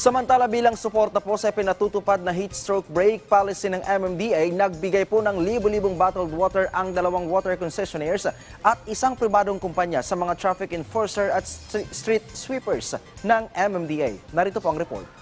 Samantala bilang suporta po sa pinatutupad na heat stroke brake policy ng MMDA, nagbigay po ng libo-libong bottled water ang dalawang water concessionaires at isang pribadong kumpanya sa mga traffic enforcer at st- street sweepers ng MMDA. Narito po ang report.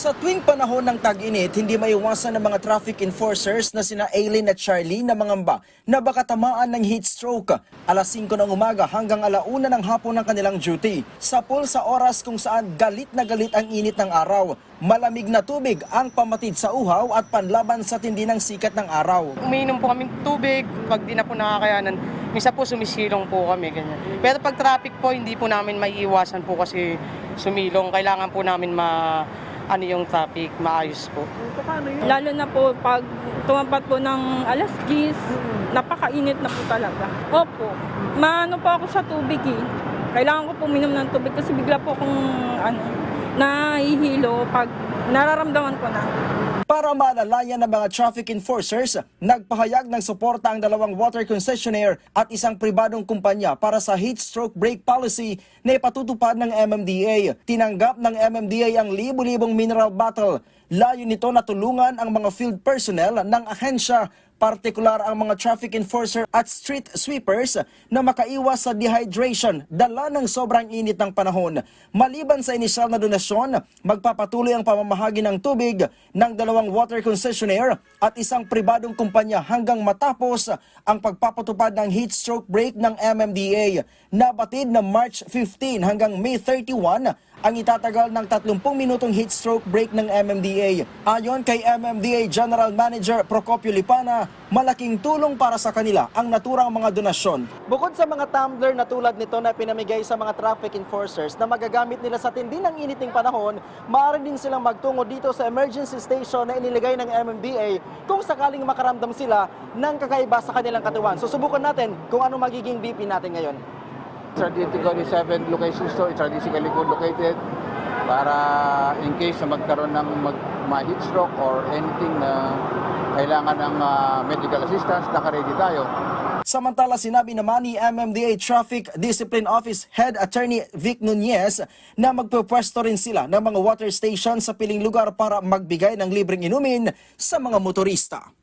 Sa tuwing panahon ng tag-init, hindi maiwasan ng mga traffic enforcers na sina Aileen at Charlie na mangamba na baka tamaan ng heat stroke. Alas 5 ng umaga hanggang alauna ng hapon ng kanilang duty. Sa pool sa oras kung saan galit na galit ang init ng araw. Malamig na tubig ang pamatid sa uhaw at panlaban sa tindi ng sikat ng araw. umiinom po kami tubig, pag di na po nakakayanan, minsan po sumisilong po kami, ganyan. Pero pag traffic po, hindi po namin maiiwasan po kasi sumilong. Kailangan po namin ma ano yung traffic, maayos po. Lalo na po pag tumapat po ng alas 10, napakainit na po talaga. Opo, maano po ako sa tubig eh. Kailangan ko po minom ng tubig kasi bigla po akong ano, nahihilo pag nararamdaman ko na. Para maalalayan ng mga traffic enforcers, nagpahayag ng suporta ang dalawang water concessionaire at isang pribadong kumpanya para sa heat stroke brake policy na ipatutupad ng MMDA. Tinanggap ng MMDA ang libu-libong mineral bottle. Layo nito na tulungan ang mga field personnel ng ahensya partikular ang mga traffic enforcer at street sweepers na makaiwas sa dehydration dala ng sobrang init ng panahon. Maliban sa inisyal na donasyon, magpapatuloy ang pamamahagi ng tubig ng dalawang water concessionaire at isang pribadong kumpanya hanggang matapos ang pagpapatupad ng heat stroke brake ng MMDA. Nabatid na March 15 hanggang May 31 ang itatagal ng 30 minutong heat stroke break ng MMDA. Ayon kay MMDA General Manager Procopio Lipana, malaking tulong para sa kanila ang naturang mga donasyon. Bukod sa mga tumbler na tulad nito na pinamigay sa mga traffic enforcers na magagamit nila sa tindi ng init ng panahon, maaari din silang magtungo dito sa emergency station na iniligay ng MMDA kung sakaling makaramdam sila ng kakaiba sa kanilang katawan. Susubukan natin kung ano magiging BP natin ngayon. Strategically seven locations to, strategically good located para in case na magkaroon ng mag, ma-heat stroke or anything na kailangan ng ah, medical assistance, naka-ready tayo. Samantala sinabi naman ni MMDA Traffic Discipline Office Head Attorney Vic Nunez na magpupwesto rin sila ng mga water station sa piling lugar para magbigay ng libreng inumin sa mga motorista.